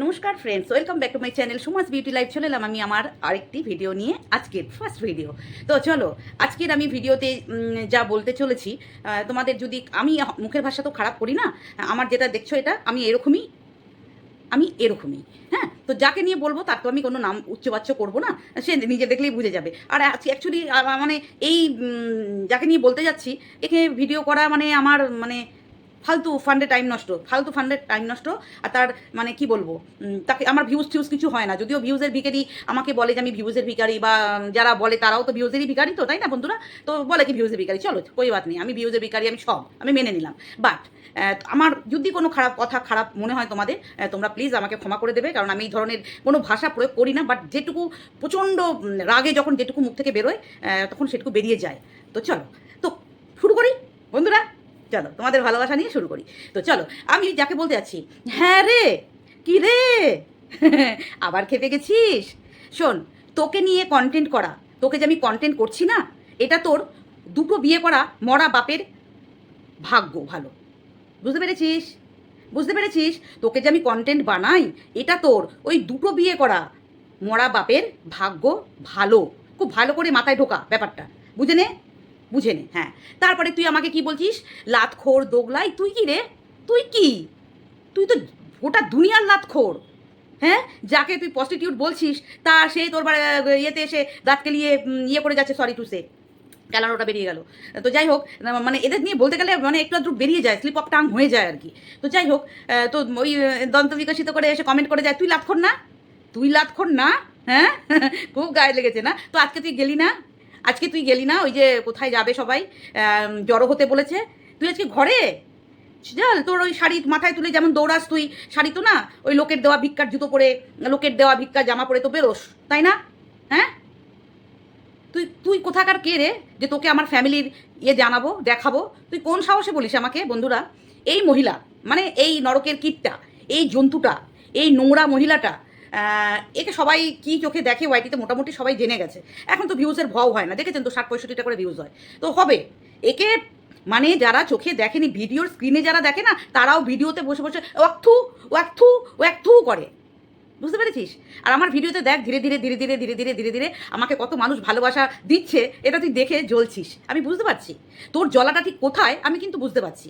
নমস্কার friends welcome back to my channel Sumas beauty life চলে এলাম আমি আমার আরেকটি ভিডিও নিয়ে আজকের ফার্স্ট ভিডিও তো চলো, আজকের আমি ভিডিওতে যা বলতে চলেছি তোমাদের যদি আমি মুখের ভাষা তো খারাপ করি না, আমার যেটা দেখছ এটা, আমি এরকমই আমি এরকমই হ্যাঁ? তো যাকে নিয়ে বলব, তার তো আমি কোনো নাম উচ্চবাচ্য করব না, সে নিজে দেখলেই বুঝে যাবে। আর অ্যাকচুয়ালি মানে এই যাকে নিয়ে বলতে যাচ্ছি, একে ভিডিও করা মানে আমার মানে ফালতু ফান্ডে টাইম নষ্ট, ফালতু ফান্ডে টাইম নষ্ট, আর তার মানে কি বলব? তাকে, আমার ভিউজ টিউজ কিছু হয় না, যদিও ভিউজের ভিখারি আমাকে বলে যে আমি ভিউজের ভিখারি বা যারা বলে তারাও তো ভিউজেরই ভিখারি তো, তাই না বন্ধুরা? তো বলে কি ভিউজের ভিকারি চলো, কই বাত নেই, আমি ভিউজের ভিখারি, আমি সব, আমি মেনে নিলাম। বাট আমার যদি কোনো খারাপ কথা, খারাপ মনে হয় তোমাদের তোমরা প্লিজ আমাকে ক্ষমা করে দেবে, কারণ আমি এই ধরনের কোনো ভাষা প্রয়োগ করি না বাট যেটুকু প্রচণ্ড রাগে যখন যেটুকু মুখ থেকে বেরোয় তখন সেটুকু বেরিয়ে যায়। তো চলো, তো শুরু করি, বন্ধুরা? চলো, তোমাদের ভালোবাসা নিয়ে শুরু করি। তো চলো, আমি যাকে বলতে যাচ্ছি হ্যাঁ রে, কি রে? আবার খেপে গেছিস? শোন, তোকে নিয়ে কন্টেন্ট করা, তোকে যে আমি কন্টেন্ট করছি না, এটা তোর দুটো বিয়ে করা মরা বাপের ভাগ্য ভালো। বুঝতে পেরেছিস? বুঝতে পেরেছিস? তোকে যে আমি কন্টেন্ট বানাই, এটা তোর ওই দুটো বিয়ে করা মরা বাপের ভাগ্য ভালো। খুব ভালো করে মাথায় ঢোকা ব্যাপারটা। বুঝে নে? বুঝে নে হ্যাঁ। তারপরে তুই আমাকে কি বলছিস? লাতখোর দোগলাই তুই কি রে? তুই কি? তুই তো গোটা দুনিয়ার লাতখোর। হ্যাঁ? যাকে তুই প্রস্টিটিউট বলছিস তা সে তোর ইয়েতে এসে দাঁতকে উম, ইয়ে করে যাচ্ছে সরি টু সে ক্যালানোটা বেরিয়ে গেল। তো যাই হোক মানে এদের নিয়ে বলতে গেলে মানে একটু আধটু বেরিয়ে যায় স্লিপ অফ টাং হয়ে যায় আর কি। তো যাই হোক তো ওই দন্ত বিকশিত করে এসে কমেন্ট করে যায় তুই লাতখোর না? তুই লাতখোর না? হ্যাঁ? খুব গায়ে লেগেছে না? তো আজকে তুই গেলি না? আজকে তুই গেলি না? ওই যে কোথায় যাবে সবাই? জড়ো হতে বলেছে। তুই আজকে ঘরে? চল তোর ওই শাড়ি মাথায় তুলে যেমন দৌড়াস তুই, শাড়ি তো না, ওই লোকের দেওয়া ভিক্ষার জুতো পরে, লোকের দেওয়া ভিক্ষার জামা পরে তো বেরোস, তাই না? হ্যাঁ? তুই তুই কোথাকার কে রে যে তোকে আমার ফ্যামিলির ইয়ে জানাব, দেখাবো? তুই কোন সাহসে বলিস আমাকে, বন্ধুরা? এই মহিলা মানে এই নরকের কীটটা, এই জন্তুটা, এই নোংরা মহিলাটা একে সবাই কি চোখে দেখে ওয়াইটিতে মোটামুটি সবাই জেনে গেছে। এখন তো ভিউজের ভাও হয় না, দেখেছেন তো ষাট পঁয়ষট্টিটা করে ভিউজ হয়। তো হবে, একে মানে যারা চোখে দেখেনি, ভিডিওর স্ক্রিনে যারা দেখে না, তারাও ভিডিওতে বসে বসে ওয়াকথু ওয়াকথু ওয়াকথু করে। বুঝতে পেরেছিস? আর আমার ভিডিওতে দেখ, ধীরে ধীরে ধীরে ধীরে ধীরে ধীরে ধীরে ধীরে আমাকে কত মানুষ ভালোবাসা দিচ্ছে, এটা তুই দেখে জ্বলছিস। আমি বুঝতে পারছি। তোর জ্বলাটা ঠিক কোথায়, আমি কিন্তু বুঝতে পারছি।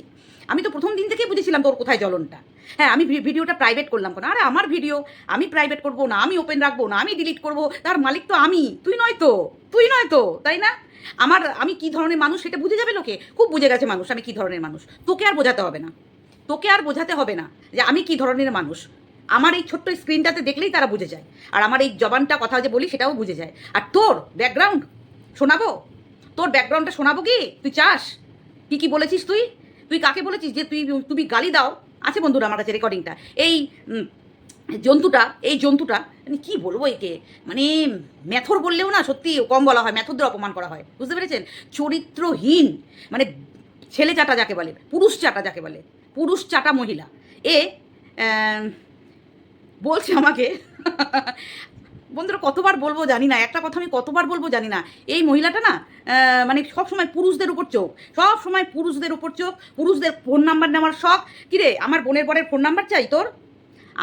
আমি তো প্রথম দিন থেকেই বুঝেছিলাম তোর কোথায় জ্বলনটা। হ্যাঁ আমি ভিডিওটা প্রাইভেট করলাম কেন? আরে আমার ভিডিও, আমি প্রাইভেট করব না, আমি ওপেন রাখব না, আমি ডিলিট করব, তার মালিক তো আমি, তুই নয় তো, তুই নয় তো, তাই না? আমার, আমি কি ধরনের মানুষ সেটা বুঝে যাবে লোকে? খুব বুঝে গেছে মানুষ আমি কি ধরনের মানুষ। তোকে আর বোঝাতে হবে না। তোকে আর বোঝাতে হবে না যে আমি কি ধরনের মানুষ। আমার এই ছোট্ট স্ক্রিনটাতে দেখলেই তারা বুঝে যায়। আর আমার এই জবানটা কথা যে বলি সেটাও বুঝে যায়। আর তোর ব্যাকগ্রাউন্ড শোনাবো? তোর ব্যাকগ্রাউন্ডটা শোনাবো কি? তুই চাস? কি কি বলেছিস তুই? তুই কাকে বলেছিস যে তুই, তুমি গালি দাও? আছে বন্ধুরা আমার কাছে রেকর্ডিংটা এই জন্তুটা এই জন্তুটা মানে কী বলব একে? মানে মেথর বললেও না সত্যি কম বলা হয় মেথরদের অপমান করা হয়। বুঝতে পেরেছেন? চরিত্রহীন মানে ছেলে চাটা যাকে বলে, পুরুষ চাটা যাকে বলে, পুরুষ চাটা মহিলা। এ বলছে আমাকে। বন্ধুরা, কতবার বলব জানি না, একটা কথা আমি কতবার বলব জানি না। এই মহিলাটা না মানে সব সময় পুরুষদের উপর চোখ, সব সময় পুরুষদের উপর চোখ, পুরুষদের ফোন নাম্বার নেওয়ার শখ। কিরে আমার বোনের বরের ফোন নাম্বার চাই তোর?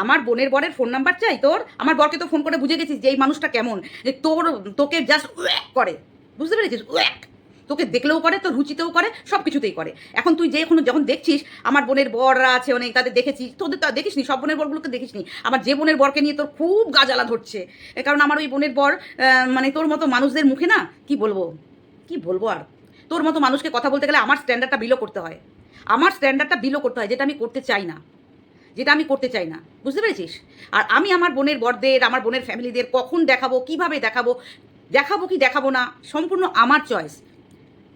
আমার বোনের বরের ফোন নাম্বার চাই তোর? আমার বরকে তো ফোন করে বুঝে গেছিস যে এই মানুষটা কেমন তোর, তোকে জাস্ট ওয়াক করে। বুঝতে পেরেছিস? ওয়াক তোকে দেখলেও করে, তোর রুচিতেও করে সব কিছুতেই করে। এখন তুই যে এখন যখন দেখছিস, আমার বোনের বররা আছে অনেক, তাদের দেখেছিস তোদের তো দেখিস সব বোনের বরগুলোকে দেখিস নি আমার যে বোনের বরকে নিয়ে তোর খুব গাজালা ধরছে। কারণ আমার ওই বোনের বর মানে তোর মতো মানুষদের মুখে না, কি বলব? কি বলব আর? তোর মতো মানুষকে কথা বলতে গেলে আমার স্ট্যান্ডার্ডটা বিলো করতে হয়। আমার স্ট্যান্ডার্ডটা বিলো করতে হয়, যেটা আমি করতে চাই না। যেটা আমি করতে চাই না। বুঝতে পেরেছিস? আর আমি আমার বোনের বরদের, আমার বোনের ফ্যামিলিদের কখন দেখাবো, কীভাবে দেখাবো দেখাবো কি দেখাবো না, সম্পূর্ণ আমার চয়েস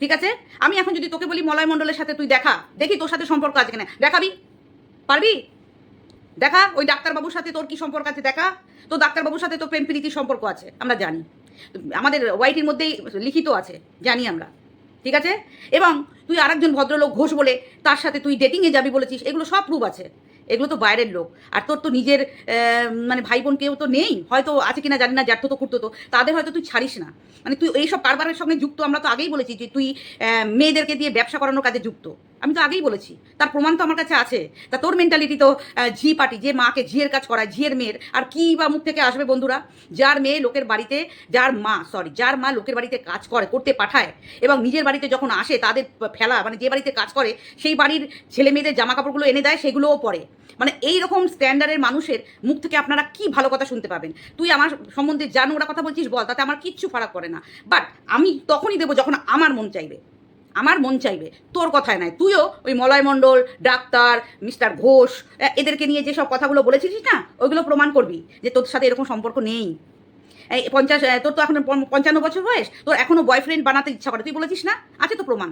ঠিক আছে? আমি এখন যদি তোকে বলি মলয় মণ্ডলের সাথে তুই দেখা, দেখি তোর সাথে সম্পর্ক আছে কিনা। দেখাবি? পারবি? দেখা? ওই ডাক্তারবাবুর সাথে তোর কি সম্পর্ক আছে? দেখা। তো ডাক্তারবাবুর সাথে তোর প্রেম প্রীতির সম্পর্ক আছে, আমরা জানি। আমাদের ওয়াইটির মধ্যেই লিখিত আছে, জানি আমরা। ঠিক আছে? এবং তুই আরেকজন ভদ্রলোক ঘোষ বলে তার সাথে তুই ডেটিংয়ে যাবি বলেছিস, এগুলো সব প্রুফ আছে। এগুলো তো বাইরের লোক। আর তোর তো নিজের মানে ভাই বোন কেউ তো নেই। হয়তো আছে কিনা জানি না জ্যাঠতো তো করতো তো। তাদের হয়তো তুই ছাড়িস না। মানে তুই এইসব কারবারের সঙ্গে যুক্ত, আমরা তো আগেই বলেছি যে তুই মেয়েদেরকে দিয়ে ব্যবসা করানোর কাজে যুক্ত। আমি তো আগেই বলেছি, তার প্রমাণ তো আমার কাছে আছে। তা তোর মেন্টালিটি তো ঝি পার্টি, যে মাকে ঝিয়ের কাজ করায়, ঝিয়ের মেয়ের, আর কি বা মুখ থেকে আসবে বন্ধুরা? যার মেয়ে লোকের বাড়িতে, যার মা সরি যার মা লোকের বাড়িতে কাজ করে, করতে পাঠায়, এবং নিজের বাড়িতে যখন আসে, তাদের ফেলা মানে যে বাড়িতে কাজ করে, সেই বাড়ির ছেলে মেয়েদের জামা কাপড়গুলো এনে দেয়, সেগুলোও পরে। মানে এই রকম স্ট্যান্ডার্ডের মানুষের মুখ থেকে আপনারা কি ভালো কথা শুনতে পাবেন? তুই আমার সম্বন্ধে জানো ওরা কথা বলছিস বল, তাতে আমার কিচ্ছু ফারাক করে না। বাট আমি তখনই দেবো যখন আমার মন চাইবে। আমার মন চাইবে। তোর কথায় নাই তুইও ওই মলয় মণ্ডল, ডাক্তার, মিস্টার ঘোষ এদেরকে নিয়ে যেসব কথাগুলো বলেছিস না, ওইগুলো প্রমাণ করবি যে তোর সাথে এরকম সম্পর্ক নেই। এই পঞ্চাশ তোর তো এখন পঞ্চান্ন বছর বয়স, তোর এখনও বয়ফ্রেন্ড বানাতে ইচ্ছা করে, তুই বলেছিস না? আছে তো প্রমাণ।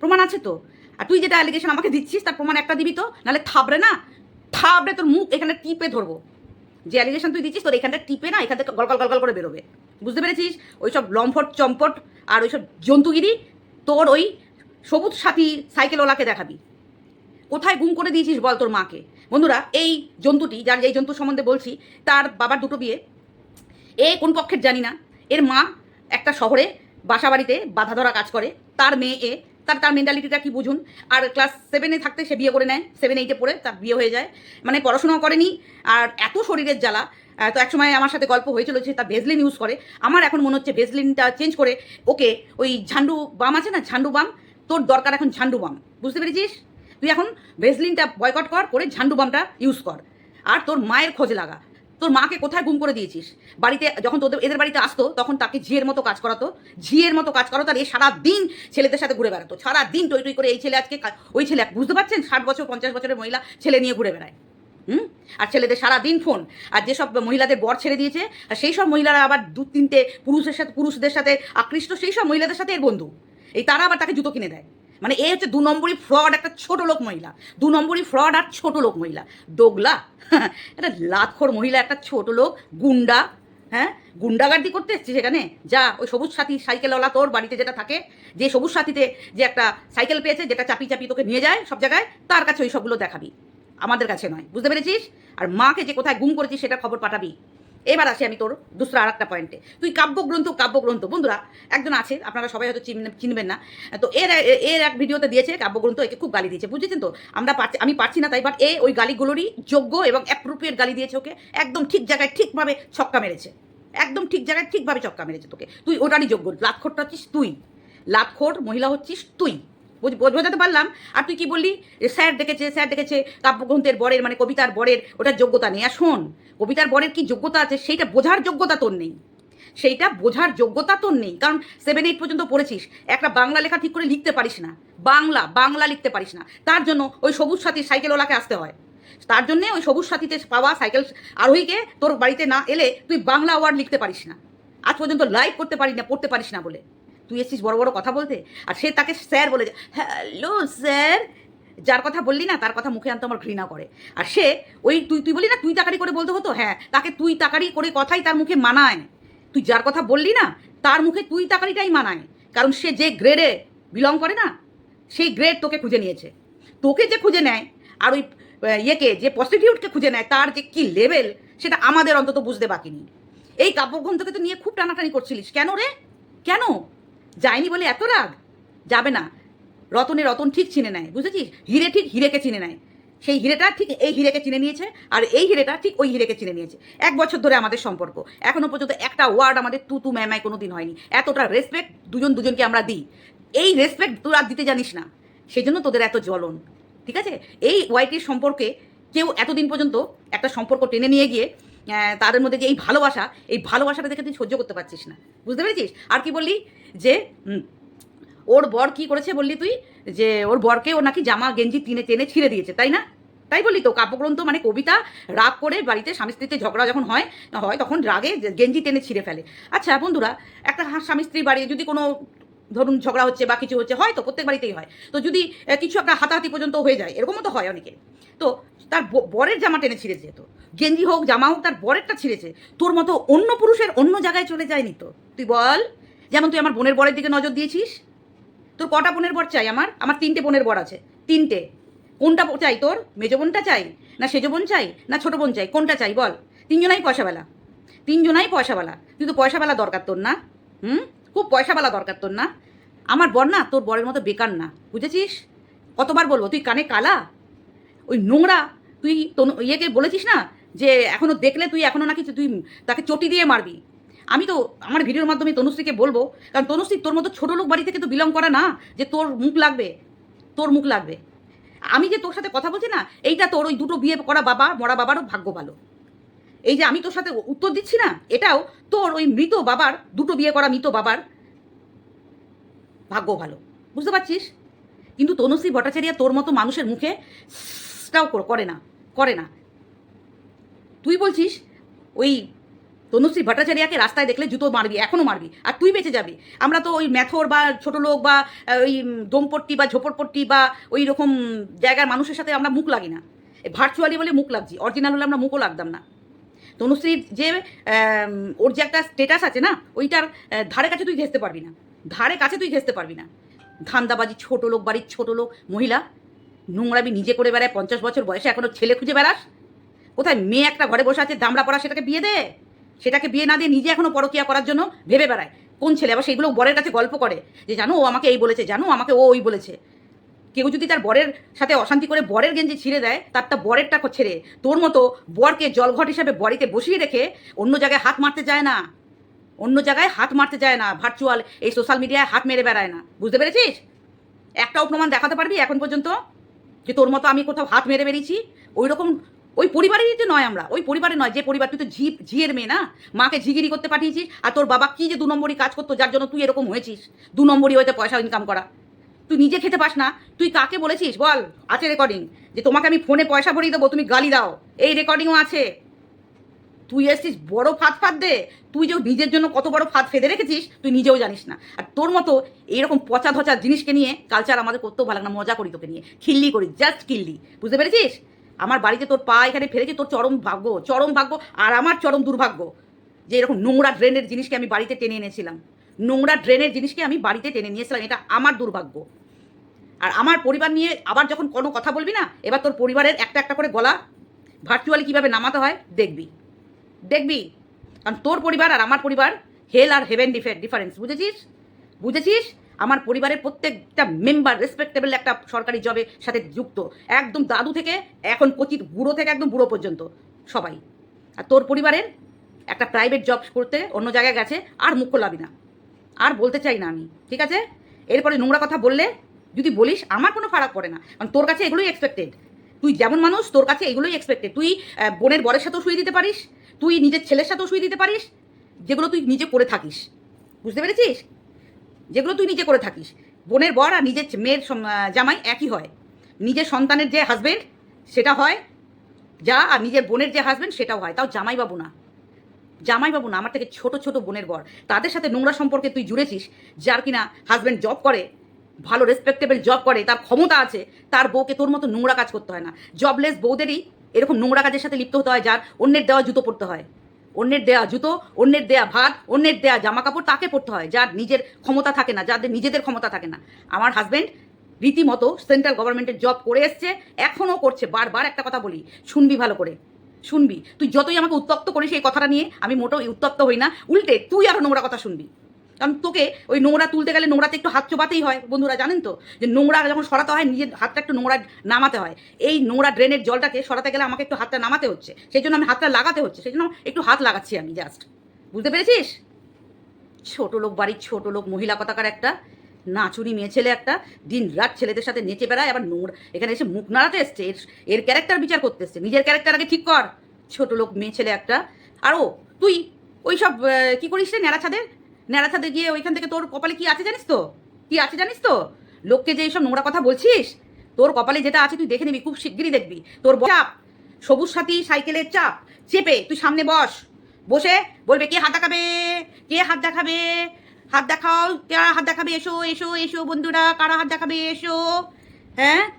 প্রমাণ আছে তো। আর তুই যেটা অ্যালিগেশন আমাকে দিচ্ছিস, তার প্রমাণ একটা দিবি তো, নাহলে থাবড়ে না, থাবড়ে তোর মুখ এখানে টিপে ধরবো। যে অ্যালিগেশন তুই দিচ্ছিস, তোর এখানটা টিপে না, এখান থেকে গল গল গল গল করে বেরোবে। বুঝতে পেরেছিস? ওইসব লম্ফট চম্পট আর ওইসব জন্তুগিরি তোর ওই সবুজ সাথী সাইকেলওয়ালাকে দেখাবি। কোথায় গুম করে দিয়েছিস বল তোর মাকে? বন্ধুরা, এই জন্তুটি, যার এই জন্তু সম্বন্ধে বলছি, তার বাবার দুটো বিয়ে। এ কোন পক্ষের জানি না। এর মা একটা শহরে বাসা বাড়িতে বাধা ধরা কাজ করে। তার মেয়ে এ। তার তার মেন্টালিটিটা কি বুঝুন? আর ক্লাস সেভেনে থাকতে সে বিয়ে করে নেয়। সেভেন এইটে পড়ে তার বিয়ে হয়ে যায়। মানে পড়াশোনাও করেনি। আর এত শরীরের জ্বালা। তো একসময় আমার সাথে গল্প হয়েছিল যে তা ভেজলিন ইউজ করে। আমার এখন মনে হচ্ছে ভেজলিনটা চেঞ্জ করে, ওকে, ওই ঝান্ডু বাম আছে না, ঝান্ডু বাম? তোর দরকার এখন ঝান্ডু বাম। বুঝতে পেরেছিস? তুই এখন ভেজলিনটা বয়কট কর, করে ঝান্ডু বামটা ইউজ কর। আর তোর মায়ের খোঁজ লাগা। তোর মাকে কোথায় গুম করে দিয়েছিস? বাড়িতে যখন তোদের, এদের বাড়িতে আসতো, তখন তাকে ঝিয়ের মতো কাজ করাতো। ঝিয়ের মতো কাজ করাতো, আর এ সারা দিন ছেলেদের সাথে ঘুরে বেড়াতো। সারা দিন টই টই করে এই ছেলে আজকে ওই ছেলে, বুঝতে পারছেন? ষাট বছর, পঞ্চাশ বছরের মহিলা ছেলে নিয়ে ঘুরে বেড়ায়। হুম? আর ছেলেদের সারা দিন ফোন। আর যেসব মহিলাদের বর ছেড়ে দিয়েছে, আর সেই সব মহিলারা আবার দু তিনটে পুরুষের সাথে পুরুষদের সাথে আকৃষ্ট, সেই সব মহিলাদের সাথে এর বন্ধু। এই তারা আবার তাকে জুতো কিনে দেয়। মানে এ হচ্ছে দু নম্বরই ফ্রড একটা ছোট লোক মহিলা। দু নম্বরই ফ্রড আর ছোট লোক মহিলা। দোগলা। একটা লাতখোর মহিলা, একটা ছোট লোক, গুন্ডা। হ্যাঁ? গুন্ডাগার্দি করতে এসছি সেখানে? যা ওই সবুজ সাথী সাইকেলওয়ালা তোর বাড়িতে যেটা থাকে, যে সবুজ সাথীতে যে একটা সাইকেল পেয়েছে, যেটা চাপি চাপি তোকে নিয়ে যায় সব জায়গায়, তার কাছে ওই সবগুলো দেখাবি। আমাদের কাছে নয়। বুঝতে পেরেছিস? আর মাকে যে কোথায় গুম করেছিস সেটা খবর পাঠাবি। এবার আসি আমি তোর দুসরা আর একটা পয়েন্টে তুই কাব্যগ্রন্থ কাব্যগ্রন্থ। বন্ধুরা, একজন আছে, আপনারা সবাই হয়তো চিন- চিনবেন না। তো এর এর এক ভিডিওতে দিয়েছে কাব্যগ্রন্থ, একে খুব গালি দিয়েছে। বুঝেছেন তো? আমরা পারছি আমি পারছি না তাই বাট এ ওই গালিগুলোরই যোগ্য এবং অ্যাপ্রোপ্রিয়েট গালি দিয়েছে ওকে। একদম ঠিক জায়গায় ঠিকভাবে ছক্কা মেরেছে। একদম ঠিক জায়গায় ঠিকভাবে ছক্কা মেরেছে তোকে। তুই ওটারই যোগ্য। লাতখোরটা হচ্ছিস তুই। লাতখোর মহিলা হচ্ছিস তুই। বোঝাতে পারলাম। আর তুই কি বললি? যে স্যার দেখেছে স্যার দেখেছে, কাব্যগ্রন্থের বরের মানে কবিতার বরের, ওটার যোগ্যতা নেই। আর শোন, কবিতার বরের কি যোগ্যতা আছে সেইটা বোঝার যোগ্যতা তোর নেই। সেইটা বোঝার যোগ্যতা তোর নেই। কারণ সেভেন এইট পর্যন্ত পড়েছিস, একটা বাংলা লেখা ঠিক করে লিখতে পারিস না। বাংলা বাংলা লিখতে পারিস না। তার জন্য ওই সবুজ সাথী সাইকেলওয়ালাকে আসতে হয়। তার জন্য ওই সবুজ সাথীতে পাওয়া সাইকেল আরোহীকে তোর বাড়িতে না এলে তুই বাংলা ওয়ার্ড লিখতে পারিস না। আজ পর্যন্ত লাইভ করতে পারিস না, পড়তে পারিস না বলে। তুই এসছিস বড় বড় কথা বলতে? আর সে তাকে স্যার বলে হ্যালো স্যার। যার কথা বললি না, তার কথা মুখে আনতে আমার ঘৃণা করে। আর সে ওই তুই তুই বলি না, তুই তাকারি করে বলতে হতো? হ্যাঁ তাকে তুই তাকারি করে কথাই তার মুখে মানায়। তুই যার কথা বললি না, তার মুখে তুই তাকারিটাই মানায়। কারণ সে যে গ্রেডে বিলং করে না, সেই গ্রেড তোকে খুঁজে নিয়েছে। তোকে যে খুঁজে নেয়, আর ওই ইয়েকে যে প্রস্টিটিউটকে খুঁজে নেয়, তার যে কি লেভেল সেটা আমাদের অন্তত বুঝতে বাকি নেই। এই কাব্যগ্রন্থকে তো নিয়ে খুব টানাটানি করছিলিস। কেন রে? কেন? যায়নি বলে এত রাগ? যাবে না। রতনে রতন ঠিক চিনে নেয়, বুঝেছিস? হিরে ঠিক হিরেকে চিনে নেয়। সেই হিরেটা ঠিক এই হিরেকে চিনে নিয়েছে আর এই হিরেটা ঠিক ওই হিরেকে চিনে নিয়েছে। এক বছর ধরে আমাদের সম্পর্ক। এখনও পর্যন্ত একটা ওয়ার্ড আমাদের তু তু ম্যামায় কোনো দিন হয়নি। এতটা রেসপেক্ট দুজন দুজনকে আমরা দিই। এই রেসপেক্ট তোরা দিতে জানিস না। সেই জন্য তোদের এত জ্বলন। ঠিক আছে? এই ওয়াইটির সম্পর্কে কেউ এতদিন পর্যন্ত একটা সম্পর্ক টেনে নিয়ে গিয়ে তাদের মধ্যে যে এই ভালোবাসা, এই ভালোবাসাটা দেখে তুই সহ্য করতে পারছিস না। বুঝতে পেরেছিস? আর কি বললি? যে ওর বর কি করেছে বললি তুই? যে, ওর বরকে ও নাকি জামা, গেঞ্জি টেনে টেনে ছিঁড়ে দিয়েছে, তাই না? তাই বললি তো? কাব্যগ্রন্থ মানে কবিতা রাগ করে বাড়িতে স্বামী স্ত্রীতে ঝগড়া যখন হয় হয় তখন রাগে গেঞ্জি টেনে ছিঁড়ে ফেলে। আচ্ছা বন্ধুরা, একটা স্বামী স্ত্রীর বাড়ি যদি কোনো ধরুন ঝগড়া হচ্ছে বা কিছু হচ্ছে, হয় তো প্রত্যেক বাড়িতেই হয়। তো যদি কিছু একটা হাতাহাতি পর্যন্ত হয়ে যায়, এরকমও তো হয় অনেকে তো তার বরের জামা টেনে ছিঁড়েছে তো। গেঞ্জি হোক, জামা হোক, তার বরেরটা ছিঁড়েছে। তোর মতো অন্য পুরুষের অন্য জায়গায় চলে যায়নি তো। তুই বল, যেমন তুই আমার বোনের বরের দিকে নজর দিয়েছিস? তোর কটা বোনের বর চাই আমার? আমার তিনটে বোনের বর আছে, তিনটে। কোনটা চাই তোর? মেজো বোনটা চাই? না সেজো বোন চাই? না ছোটো বোন চাই? কোনটা চাই বল? তিনজনাই পয়সাওয়ালা। তিনজনাই পয়সাওয়ালা। কিন্তু পয়সাওয়ালা দরকার তোর না, হুম? খুব পয়সাওয়ালা দরকার তোর না। আমার বর না, তোর বরের মতো বেকার না, বুঝেছিস? কতবার বলব, তুই কানে কালা? ওই নোংরা, তুই তনু ইয়েকে বলেছিস না, যে এখনও দেখলে তুই এখনও নাকি তুই তাকে চটি দিয়ে মারবি। আমি তো আমার ভিডিওর মাধ্যমে তনুশ্রীকে বলব, কারণ তনুশ্রী তোর মতো ছোটো লোক বাড়ি থেকে তো বিলং করা না, যে তোর মুখ লাগবে, তোর মুখ লাগবে। আমি যে তোর সাথে কথা বলছি না, এইটা তোর ওই দুটো বিয়ে করা বাবা, মরা বাবারও ভাগ্য ভালো। এই যে আমি তোর সাথে উত্তর দিচ্ছি না, এটাও তোর ওই মৃত বাবার, দুটো বিয়ে করা মৃত বাবার ভাগ্য ভালো। বুঝতে পারছিস? কিন্তু তনুশ্রী ভট্টাচার্য তোর মতো মানুষের মুখে টাও করে না করে না। তুই বলছিস, ওই তনুশ্রী ভট্টাচার্যকে রাস্তায় দেখলে জুতো মারবি এখনও মারবি, আর তুই বেঁচে যাবি। আমরা তো ওই ম্যাথর বা ছোট লোক বা ওই দমপট্টি বা ঝোপড়পট্টি বা ওই রকম জায়গার মানুষের সাথে আমরা মুখ লাগি না। ভার্চুয়ালি বলে মুখ লাগছি অরিজিনাল হলে আমরা মুখও লাগতাম না। তনুশ্রীর যে ওর যে একটা স্টেটাস আছে না, ওইটার ধারে কাছে তুই ঘেসতে পারবি না। ধারে কাছে তুই ঘেসতে পারবি না। ধান্দাবাজি ছোট লোক, বাড়ির ছোট লোক, মহিলা, নোংরামি নিজে করে বেড়ায়, পঞ্চাশ বছর বয়সে এখনও ছেলে খুঁজে বেড়াস? কোথায় মেয়ে একটা ঘরে বসে আছে, দামড়া পড়া সেটাকে বিয়ে দে? সেটাকে বিয়ে না দিয়ে নিজে এখনও পরকিয়া করার জন্য ভেবে বেড়ায়। কোন ছেলে? আবার সেগুলো বরের কাছে গল্প করে যে, জানো, ও আমাকে এই বলেছে, জানো, আমাকে ও ওই বলেছে। কেউ যদি তার বরের সাথে অশান্তি করে বরের গেঞ্জি ছিঁড়ে দেয়, তার তারটা বরেরটা ছেড়ে, তোর মতো বরকে জলঘট হিসাবে বড়িতে বসিয়ে রেখে অন্য জায়গায় হাত মারতে যায় না। অন্য জায়গায় হাত মারতে যায় না ভার্চুয়াল এই সোশ্যাল মিডিয়ায় হাত মেরে বেড়ায় না। বুঝতে পেরেছিস? একটাও প্রমাণ দেখাতে পারবি এখন পর্যন্ত যে তোর মতো আমি কোথাও হাত মেরে বেরিয়েছি ওই রকম ওই পরিবারেরই তো নয় আমরা, ওই পরিবারে নয়, যে পরিবার তুই তো ঝি ঝিয়ের মেয়ে না? মাকে ঝিগিরি করতে পাঠিয়েছিস আর তোর বাবা কি যে দু নম্বরই কাজ করতো, যার জন্য তুই এরকম হয়েছিস? দু নম্বরই হয়তো পয়সা ইনকাম করা। তুই নিজে খেতে পাস না। তুই কাকে বলেছিস বল? আছে রেকর্ডিং যে তোমাকে আমি ফোনে পয়সা ভরিয়ে দেবো, তুমি গালি দাও। এই রেকর্ডিংও আছে। তুই এসছিস বড় ফাঁদ ফাঁদ দে। তুই যে নিজের জন্য কত বড় ফাঁদ ফেদে রেখেছিস, তুই নিজেও জানিস না। আর তোর মতো এইরকম পচা ধচা জিনিসকে নিয়ে কালচার আমাদের করতেও ভালো না। মজা করি তোকে নিয়ে। খিল্লি করি জাস্ট খিল্লি। বুঝতে পেরেছিস? আমার বাড়িতে তোর পা এখানে ফেলেছে, তোর চরম ভাগ্য চরম ভাগ্য আর আমার চরম দুর্ভাগ্য। যে এরকম নোংরা ড্রেনের জিনিসকে আমি বাড়িতে টেনে এনেছিলাম। নোংরা ড্রেনের জিনিসকে আমি বাড়িতে টেনে নিয়েছিলাম, এটা আমার দুর্ভাগ্য। আর আমার পরিবার নিয়ে আবার যখন কোনো কথা বলবি না, এবার তোর পরিবারের একটা একটা করে গলা ভার্চুয়ালি কীভাবে নামাতে হয়, দেখবি। দেখবি? কারণ তোর পরিবার আর আমার পরিবার হেল আর হেভেন ডিফারেন্স বুঝেছিস? বুঝেছিস? আমার পরিবারের প্রত্যেকটা মেম্বার রেসপেক্টেবল একটা সরকারি জবের সাথে যুক্ত। একদম দাদু থেকে, এখন কচিত বুড়ো থেকে একদম বুড়ো পর্যন্ত, সবাই। আর তোর পরিবারের একটা প্রাইভেট জব করতে অন্য জায়গায় গেছে, আর মুখ খোলাবি না। আর বলতে চাই না আমি, ঠিক আছে? এরপরে নোংরা কথা বললে যদি বলিস, আমার কোনো ফারাক পড়ে না। কারণ তোর কাছে এগুলোই এক্সপেক্টেড তুই যেমন মানুষ, তোর কাছে এগুলোই এক্সপেক্টেড তুই বোনের বরের সাথেও শুয়ে দিতে পারিস, তুই নিজের ছেলের সাথেও শুয়ে দিতে পারিস, যেগুলো তুই নিজে করে থাকিস। বুঝতে পেরেছিস? যেগুলো তুই নিজে করে থাকিস। বোনের বর আর নিজের মেয়ের জামাই একই হয়। নিজের সন্তানের যে হাজবেন্ড সেটা হয়, যা আর নিজের বোনের যে হাজবেন্ড সেটাও হয়। তাও জামাইবাবু না। জামাইবাবু না, আমার থেকে ছোট ছোট বোনের বর। তাদের সাথে নোংরা সম্পর্কে তুই জুড়েছিস, যার কিনা হাজব্যান্ড জব করে, ভালো রেসপেক্টেবল জব করে, তার ক্ষমতা আছে, তার বউকে তোর মতো নোংরা কাজ করতে হয় না। জবলেস বউদেরই এরকম নোংরা কাজের সাথে লিপ্ত হতে হয়, যার অন্যের দেওয়া জুতো পরতে হয়। অন্যের দেয়া জুতো, অন্যের দেয়া ভাত, অন্যের দেয়া জামা কাপড় তাকে পরতে হয়, যার নিজের ক্ষমতা থাকে না, যাদের নিজেদের ক্ষমতা থাকে না। আমার হাজব্যান্ড রীতিমতো সেন্ট্রাল গভর্নমেন্টের জব করে এসছে এখনও করছে, বারবার একটা কথা বলি, শুনবি ভালো করে। শুনবি। তুই যতই আমাকে উত্তপ্ত করিস এই কথাটা নিয়ে, আমি মোটেও উত্তপ্ত হই না। উল্টে তুই আরও নোংরা কথা শুনবি। কারণ তোকে ওই নোংরা তুলতে গেলে নোংরাতে একটু হাত চোপাতেই হয়। বন্ধুরা, জানেন তো? যে নোংরা যখন সরাতে হয়, নিজের হাতটা একটু নোংরা নামাতে হয়। এই নোংরা ড্রেনের জলটাকে সরাতে গেলে আমাকে একটু হাতটা নামাতে হচ্ছে। সেই জন্য আমি হাতটা লাগাতে হচ্ছে। সেই জন্য একটু হাত লাগাচ্ছি আমি জাস্ট বুঝতে পেরেছিস? ছোট লোক বাড়ির ছোট লোক, মহিলা কথাকার একটা। নাচুরি মেয়ে ছেলে একটা দিন রাত ছেলেদের সাথে নেচে বেড়ায়, আবার নোংরা এখানে এসে মুখ নাড়াতে এসছে। এর এর ক্যারেক্টার বিচার করতে এসছে। নিজের ক্যারেক্টার আগে ঠিক কর। ছোট লোক, মেয়ে ছেলে একটা। আরও তুই ওই সব কি করিস রে ন্যাড়া ছাদের? ন্যাড়া ছাদে গিয়ে ওইখান থেকে তোর কপালে কি আছে জানিস তো? কি আছে জানিস তো? লোককে যে এইসব নোংরা কথা বলছিস, তোর কপালে যেটা আছে তুই দেখে নিবি, খুব শিগগিরই দেখবি। তোর চাপ, সবুজ সাথী সাইকেলের চাপ, চেপে তুই সামনে বস। বসে বলবে, কে হাত দেখাবে? কে হাত দেখাবে? হাত দেখাও, কারা হাত দেখাবে? এসো এসো এসো, বন্ধুরা, কারা হাত দেখাবে? এসো। হ্যাঁ?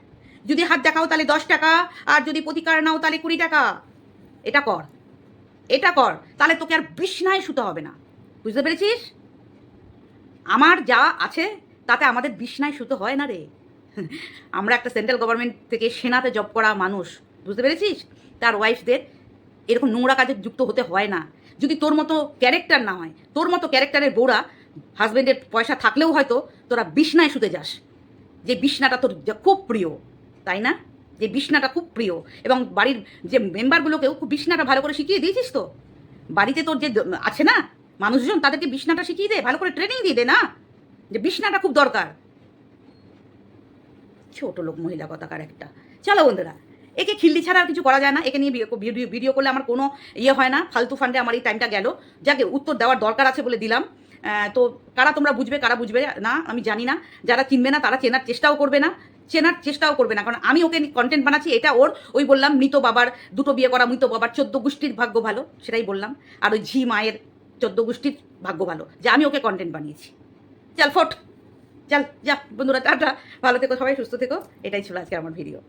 যদি হাত দেখাও তাহলে দশ টাকা, আর যদি প্রতিকার নাও তাহলে কুড়ি টাকা। এটা কর। এটা কর। তাহলে তোকে আর বিছনায় শুতে হবে না। বুঝতে পেরেছিস? আমার যা আছে, তাতে আমাদের বিছনায় শুতে হয় না রে। আমরা একটা সেন্ট্রাল গভর্নমেন্ট থেকে সেনাতে জব করা মানুষ। বুঝতে পেরেছিস? তার ওয়াইফদের এরকম নোংরা কাজে যুক্ত হতে হয় না। যদি তোর মতো ক্যারেক্টার না হয়, তোর মতো ক্যারেক্টারের বউরা হাজব্যান্ডের পয়সা থাকলেও হয়তো তোরা বিছনায় শুতে যাস। যে বিছনাটা তোর খুব প্রিয়, তাই না? যে বিছনাটা খুব প্রিয়। এবং বাড়ির যে মেম্বারগুলোকেও খুব বিছনাটা ভালো করে শিখিয়ে দিয়েছিস তো? বাড়িতে তোর যে আছে না, মানুষজন তাদেরকে বিছনাটা শিখিয়ে দে ভালো করে ট্রেনিং দিয়ে দে না? যে বিছনাটা খুব দরকার। ছোট লোক মহিলা কথাকার একটা। চলো বন্ধুরা, একে খিল্লি ছাড়া আর কিছু করা যায় না। একে নিয়ে ভিডিও- করলে আমার কোনো ইয়ে হয় না। ফালতু ফান্ডে আমার এই টাইমটা গেল। যাকে উত্তর দেওয়ার দরকার আছে বলে দিলাম। তো কারা তোমরা বুঝবে, কারা বুঝবে না, আমি জানি না। যারা চিনবে না, তারা চেনার চেষ্টাও করবে না। চেনার চেষ্টাও করবে না। কারণ আমি ওকে কন্টেন্ট বানাচ্ছি, এটা ওর, ওই বললাম, মৃত বাবার, দুটো বিয়ে করা মৃত বাবার, চোদ্দ গোষ্ঠীর ভাগ্য ভালো, সেটাই বললাম। আর ওই ঝি মায়ের চোদ্দ গোষ্ঠীর ভাগ্য ভালো, যে আমি ওকে কন্টেন্ট বানিয়েছি। চল, ফোট। চল, যা, বন্ধুরা, টাটা। ভালো থেকো সবাই, সুস্থ থেকো। এটাই ছিল আজকে আমার ভিডিও